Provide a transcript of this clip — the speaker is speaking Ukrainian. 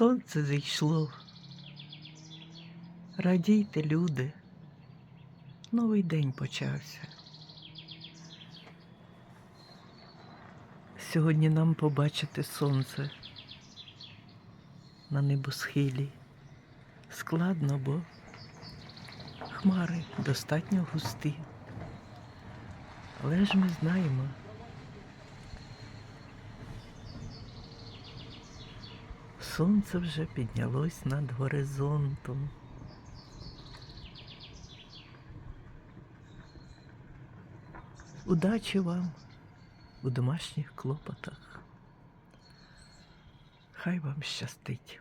Сонце зійшло. Радійте, люди. Новий день почався. Сьогодні нам побачити сонце на небосхилі. Складно, бо хмари достатньо густі. Але ж ми знаємо, сонце вже піднялось над горизонтом. Удачі вам у домашніх клопотах. Хай вам щастить.